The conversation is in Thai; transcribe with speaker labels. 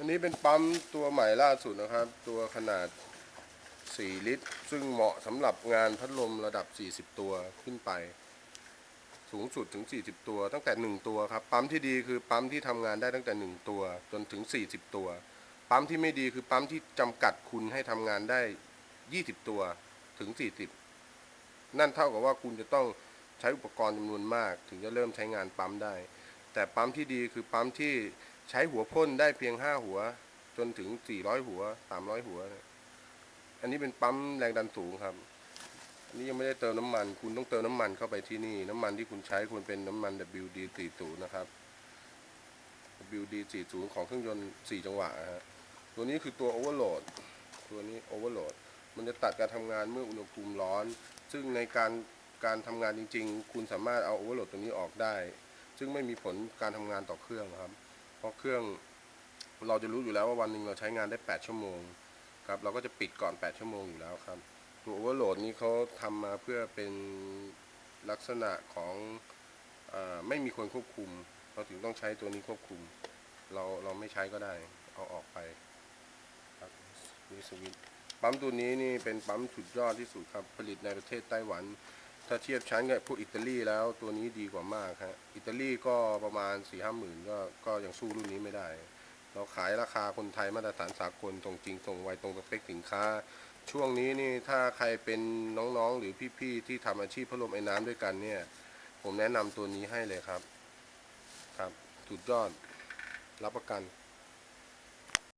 Speaker 1: อันนี้เป็นปั๊มตัวใหม่ล่าสุดนะครับ ตัวขนาด 4 ลิตร ซึ่งเหมาะสำหรับงานพัดลมระดับ 40 ตัวขึ้นไป สูงสุดถึง 40 ตัว ตั้งแต่ 1 ตัวครับ ปั๊มที่ดีคือปั๊มที่ทำงานได้ตั้งแต่ 1 ตัวจนถึง 40 ตัว ปั๊มที่ไม่ดีคือปั๊มที่จำกัดคุณให้ทำงานได้ 20 ตัวถึง 40 นั่นเท่ากับว่าคุณจะต้องใช้อุปกรณ์จำนวนมาก ถึงจะเริ่มใช้งานปั๊มได้ แต่ปั๊มที่ดีคือปั๊มที่ ใช้หัวพ่นได้เพียง5หัว จนถึง400หัว300หัวเนี่ยอันนี้เป็นปั๊มแรงดันสูงครับ อันนี้ยังไม่ได้เติมน้ำมัน คุณต้องเติมน้ำมันเข้าไปที่นี่ น้ำมันที่คุณใช้ควรเป็นน้ำมัน WD40 นะครับ WD40 ของเครื่องยนต์4จังหวะฮะตัวนี้คือตัว Overload ตัวนี้ Overload มันจะตัดการทำงานเมื่ออุณหภูมิร้อน ซึ่งในการการทำงานจริง ๆ คุณสามารถเอา Overload ตัวนี้ออกได้ ซึ่งไม่มีผลการทำงานต่อเครื่องครับ เพราะเครื่องเราจะรู้อยู่แล้วว่าวันหนึ่งเราใช้งานได้ 8 ชั่วโมงครับเราก็จะปิดก่อน 8 ชั่วโมงอยู่แล้วครับตัว Overload นี้เขาทำมาเพื่อเป็นลักษณะของอไม่มีคนควบคุม เราถึงต้องใช้ตัวนี้ควบคุม เราเราไม่ใช้ก็ได้ เอาออกไปครับนี่สวิตปั๊มตัวนี้นี่เป็นปั๊มสุดยอดที่สุดครับผลิตในประเทศไต้หวัน ถ้าเทียบชั้นกับพวกอิตาลีแล้วตัวนี้ดีกว่ามากฮะอิตาลีก็ประมาณ4ี่ห้าหมื่นก็ก็ยังสู้รุ่นนี้ไม่ได้ เราขายราคาคนไทยมาตรฐานสากลตรงจริงตรงไวตรงสเปคสินค้า ช่วงนี้นี่ถ้าใครเป็นน้องๆหรือพี่ๆที่ทำอาชีพพัดลมไอ้น้ำด้วยกันเนี่ย ผมแนะนำตัวนี้ให้เลยครับครับสุดยอดรับประกัน